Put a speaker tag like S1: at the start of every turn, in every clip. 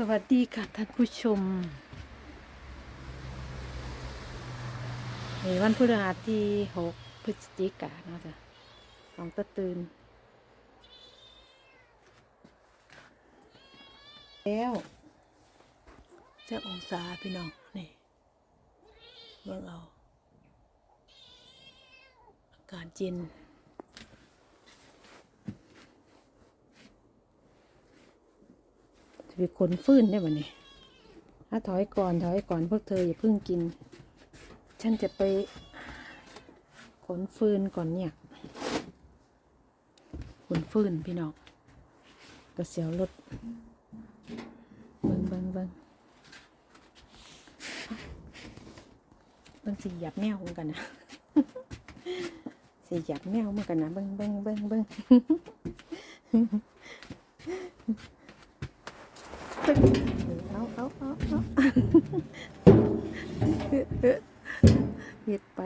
S1: สวัสดีค่ะท่านผู้ชมวันพฤหัสที่หกพฤศจิกายนเนาะจ้ะของตะตื่นแล้วเจ้าองศาพี่น้อง นี่เบิ่งเอา อากาศเย็น จะ ไปขนฟืนได้บ่เนี่ยถ้าถอยก่อนถอยก่อนพวกเธออย่าเพิ่งกิน ฉันจะไปขนฟืนก่อนเนี่ย ขนฟืนพี่น้องกระเสียวรถเบิ้งเบิ้งเบิ้งเบิ้งสิหยับแมวเหมือนกันนะสิหยับแมวเหมือนกันนะเบิ้งเบิ้งเบิ้งเบิ้ง เอาเอาเอาเอาเห็ดไป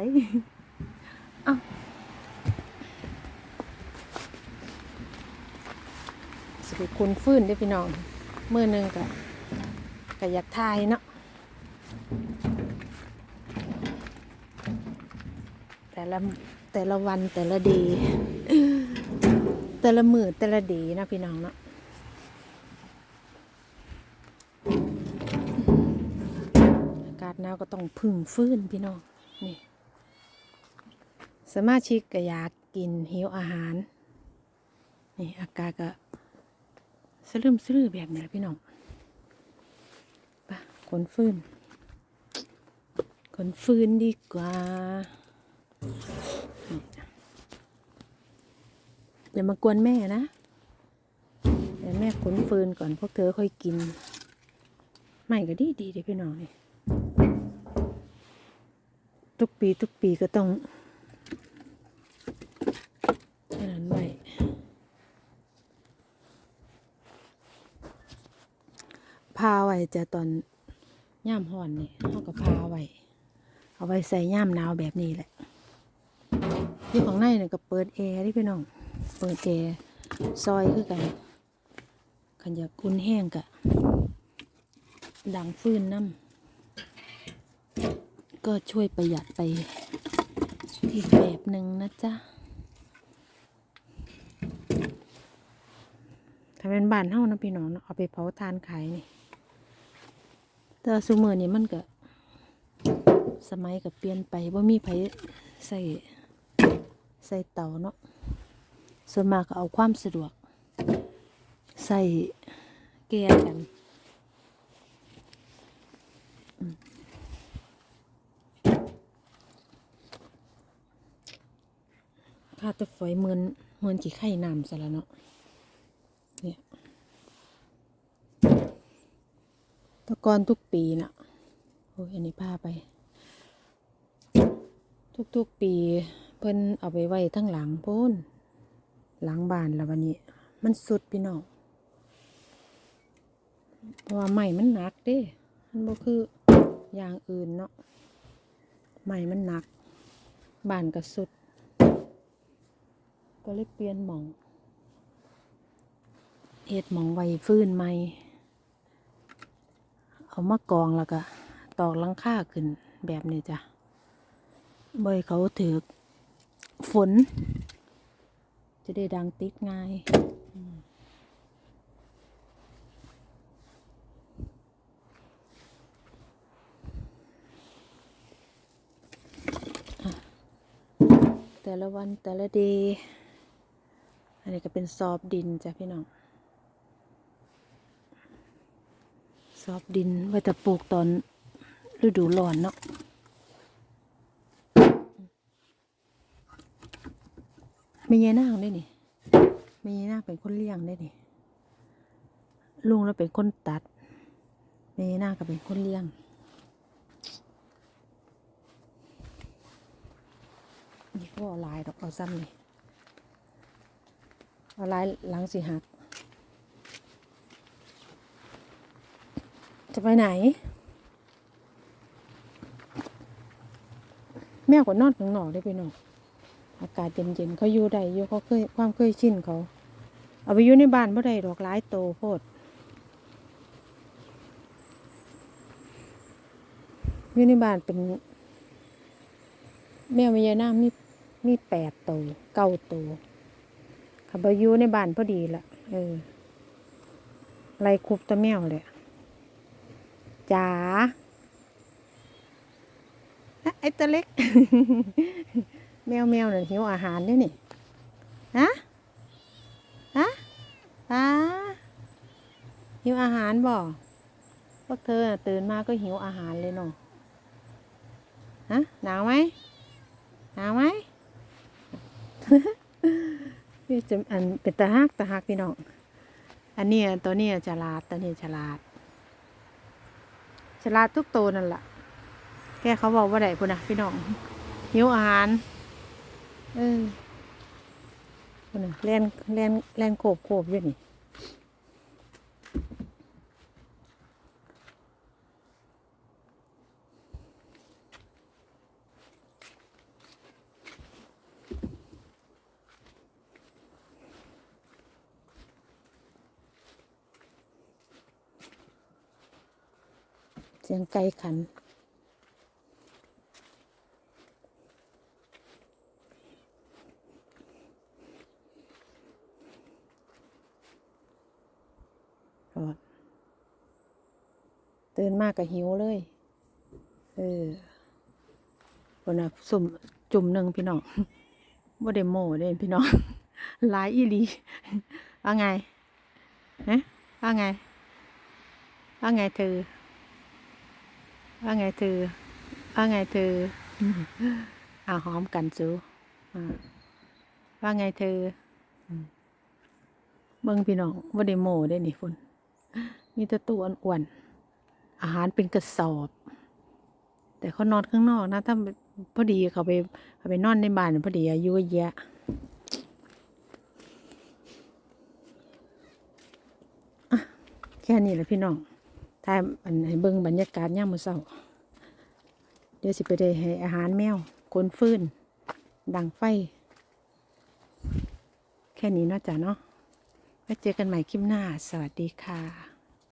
S1: เอาสิไปคุณฟื้นได้พี่น้องเมื่อหนึ่งกะกะอยากทายเนาะแต่ละแต่ละวันแต่ละดี แต่ละมือแต่ละดีนะพี่น้องเนาะ อากาศ หนาวก็ต้องพึ่งฟื้นพี่น้องนี่สมาชิกก็อยากกินหิวอาหาร นี่อากาศก็สลืมสลือแบบนี้แหละพี่น้องไปะขนฟื้นขนฟื้นดีกว่าอย่ามากวนแม่นะเดี๋ยวแม่ขนฟืนก่อนพวกเธอค่อยกิน ไม่ก็ดีดีเด้พี่น้องนี่ กปีทุกปีก็ต้องนั้นไว้พาไว้จะตอนย่ามห่อนนี่เขาก็พาไว้เอาไว้ใส่ย่ามหนาวแบบนี้แหละที่ของในเนี่ยก็เปิดแอร์ที่พี่น้อง เปิดแอร์ซอยคือกันขันอยากอุ่นแห้งกะดังฟื้นน้ำ ก็ช่วยประหยัดไปอีกแบบหนึ่งนะจ๊ะ ถ้าเป็นบ้านเฮานะพี่น้องเอาไปเผาทานขายนี่แต่ซูเมอร์นี่มันก็สมัยก็เปลี่ยนไปว่ามีไผใส่ใส่เตาเนาะส่วนมากก็เอาความสะดวก ใส่แก้กัน ข้าแตะฝอยเมือนเมือนจีไข่น้ำซะแล้วเนาะเนี่ยตะกอนทุกปีน่ะโอ้ยอันนี้พาไป ทุกๆปีเพิ่นเอาไปไว้ทั้งหลังโพ้นหลังบ้านแล้ววันนี้ มันสุดพี่น้องเพราะว่าใหม่มันหนักเด้ มันบ่คืออย่างอื่นเนาะใหม่มันหนัก บ้านก็สุด ก็เลยเปลี่ยนหมองเฮ็ดหมองไว้ฟื้นใหม่เอามากองแล้วก็ตอกลังค่าขึ้นแบบนี้จ้ะเบยเขาถือฝน จะได้ดังติดง่ายแต่ละวันแต่ละดีอั นนี้ก็เป็นซอบดินจ้ะพี่น้อง ซอบดินไว้แต่ปลูกตอนฤดูร้อนเนาะมียายนางด้วยนี่มียายนางเป็นคนเลี้ยงได้นี่ลุงเราเป็นคนตัดมียายนางก็เป็นคนเลี้ยงนี่ก็เอลายดอกเอาซ้ำนี่เว่าร้ายหลังสีหัก จะไปไหน แม่ก็นอดถังหนอกได้ไปหนอกอากาศเย็นๆเขาอยู่ได้อยู่เขาเคยความเคยชินเขา เอาไปอยู่ในบ้านเมื่อใดดอกร้ายโตโพดอยู่ในบ้านเป็น แม่ไม่ยาน้ามีมีแปดโตเก้าโต ขับอยู่ในบ้านพอดีละเออไล่คุบตัวแมวเลยจ๋าไอ้ตัวเล็ก แมวแมวเนี่ยหิวอาหารนี่นี่ฮะฮะฮะหิวอาหารบ่พวกเธอตื่นมาก็หิวอาหารเลยเนาะฮะหนาวไหมหนาวไหม จะอันเป็นตาฮักตาฮักพี่น้อง อันเนี้ยตัวเนี้ยฉลาดตัวเนี้ยฉลาด ฉลาดทุกตัวนั่นแหละแกเขาบอกว่าไหนพุ่นนะพี่น้องหิวอาหาร เออพุ่นนะแลนแล่นแล่นโขบโขบด้วยนี่ สียงไก่ขันกอดตื่นมากก็หิวเลย เออคนน่ะสุ่มจุ่มหนึ่งพี่น้องบ่ได้โม่เด้พี่น้องหลายอีหลีว่าไงฮะว่าไงว่าไงเธอ ว่าไงเธอ ว่าไงเธออ่าหอมกันจูว่าไงเธออืมเบิ่งพี่น้องว่าได้โมได้นี่พุ่นมีแต่ตัวอ้วนอาหารเป็นกระสอบ แต่เขานอนข้างนอกนะ ถ้าพอดีเขาไปเขาไปนอนในบ้านพอดีอายุเยอะอะแค่นี้แหละพี่น้อง ถ้าอันให้เบิ่งบรรยากาศย่ามมือเช้าเดี๋ยวสิไปได้ให้อาหารแมวคนฟื้น ดังไฟ แค่นี้เนาะจ้ะเนาะไว้เจอกันใหม่คลิปหน้า สวัสดีค่ะ